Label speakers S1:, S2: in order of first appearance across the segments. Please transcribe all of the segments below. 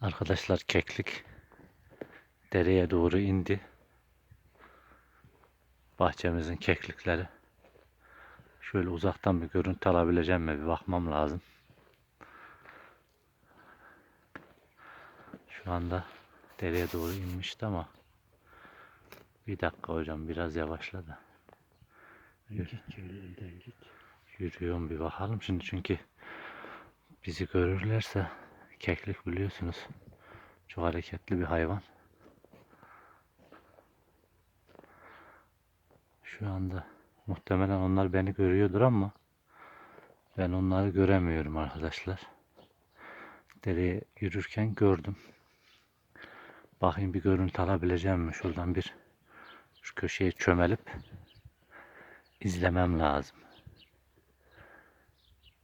S1: Arkadaşlar keklik dereye doğru indi. Bahçemizin keklikleri. Şöyle uzaktan bir görüntü alabileceğim mi bir bakmam lazım. Şu anda dereye doğru inmişti ama bir dakika hocam biraz yavaşla da. Yürü. Yürüyorum bir bakalım şimdi çünkü bizi görürlerse keklik biliyorsunuz çok hareketli bir hayvan. Şu anda muhtemelen onlar beni görüyordur ama ben onları göremiyorum arkadaşlar. Dereye yürürken gördüm. Bakayım bir görüntü alabileceğim mi? Şuradan bir şu köşeye çömelip izlemem lazım.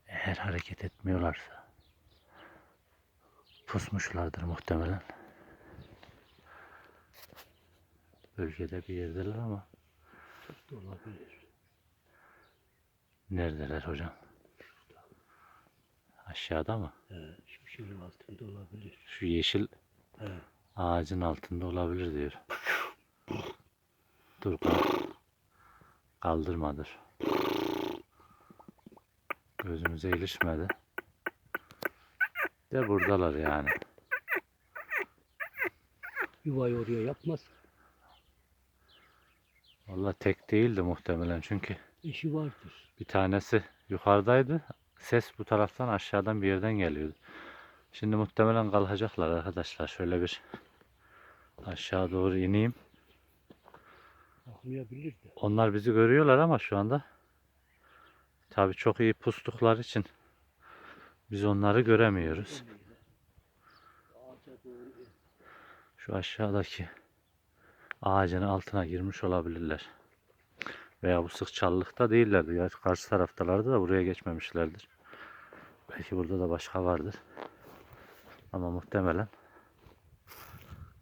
S1: Eğer hareket etmiyorlarsa pusmuşlardır muhtemelen. Bölgede bir yerdeler ama
S2: Çok da olabilir.
S1: neredeler hocam? Aşağıda mı?
S2: He, şu şeyin altında olabilir.
S1: Şu yeşil
S2: He.
S1: ağacın altında olabilir diyor. Dur kal- kaldırma dur. Gözümüze ilişmedi. De buradalar yani.
S2: Yuvayı oraya yapmaz.
S1: Valla tek değildi muhtemelen çünkü
S2: İşi vardır.
S1: bir tanesi yukarıdaydı. Ses bu taraftan aşağıdan bir yerden geliyordu. Şimdi muhtemelen kalkacaklar arkadaşlar. Şöyle bir aşağı doğru ineyim. Onlar bizi görüyorlar ama şu anda tabii çok iyi pustukları için biz onları göremiyoruz. Şu aşağıdaki ağacın altına girmiş olabilirler. Veya bu sık çalılıkta değillerdi. Ya karşı taraftalardı da buraya geçmemişlerdir. Belki burada da başka vardır. Ama muhtemelen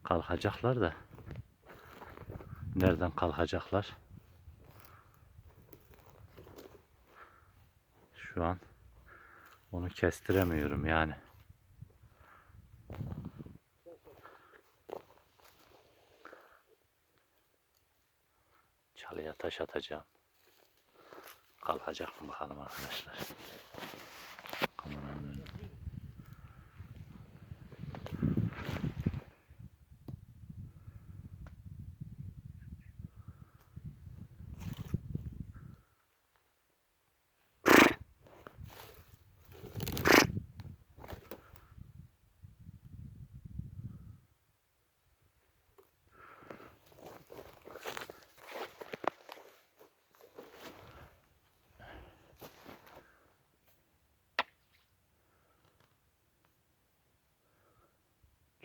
S1: kalkacaklar da nereden kalkacaklar? Şu an onu kestiremiyorum yani. Çalıya taş atacağım. Kalkacak mı bakalım arkadaşlar.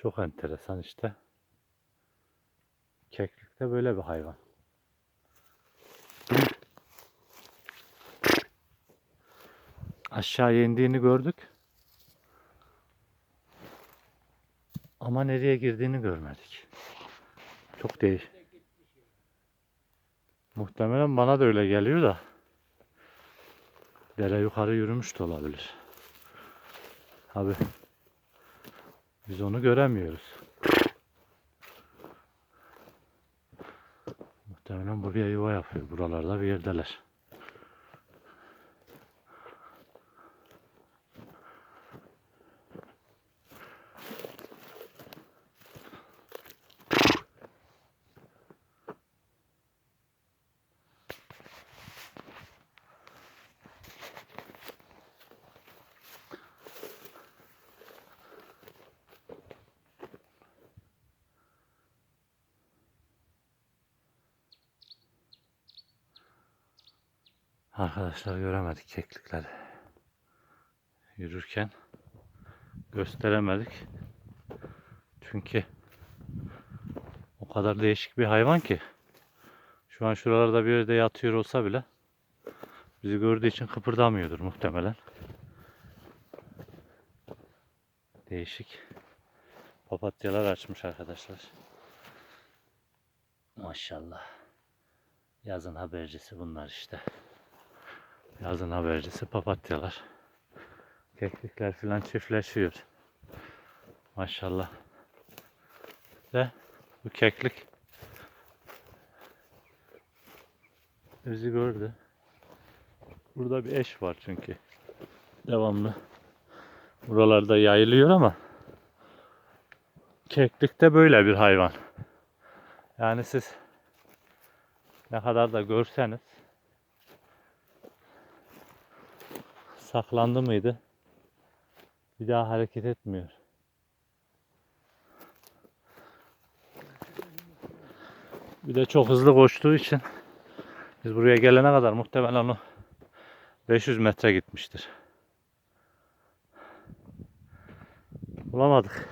S1: Çok enteresan işte. Keklik de böyle bir hayvan. Aşağı indiğini gördük. Ama nereye girdiğini görmedik. Çok değiş. Muhtemelen bana da öyle geliyor da. Dere yukarı yürümüş de olabilir. Abi biz onu göremiyoruz. Muhtemelen buraya yuva yapıyor. Buralarda bir yerdeler. Arkadaşlar göremedik keklikleri. Yürürken gösteremedik. Çünkü o kadar değişik bir hayvan ki. Şu an şuralarda bir yerde yatıyor olsa bile bizi gördüğü için kıpırdamıyordur muhtemelen. Değişik papatyalar açmış arkadaşlar. Maşallah. Yazın habercisi bunlar işte. Yazın habercisi papatyalar. Keklikler filan çiftleşiyor. Maşallah. Ve bu keklik bizi gördü. Burada bir eş var çünkü. Devamlı. Buralarda yayılıyor ama keklik de böyle bir hayvan. Yani siz ne kadar da görseniz saklandı mıydı? Bir daha hareket etmiyor. Bir de çok hızlı koştuğu için biz buraya gelene kadar muhtemelen o 500 metre gitmiştir. Bulamadık.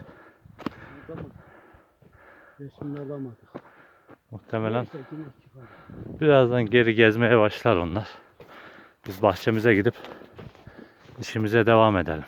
S2: Resmini alamadık.
S1: Muhtemelen birazdan geri gezmeye başlar onlar. Biz bahçemize gidip işimize devam edelim.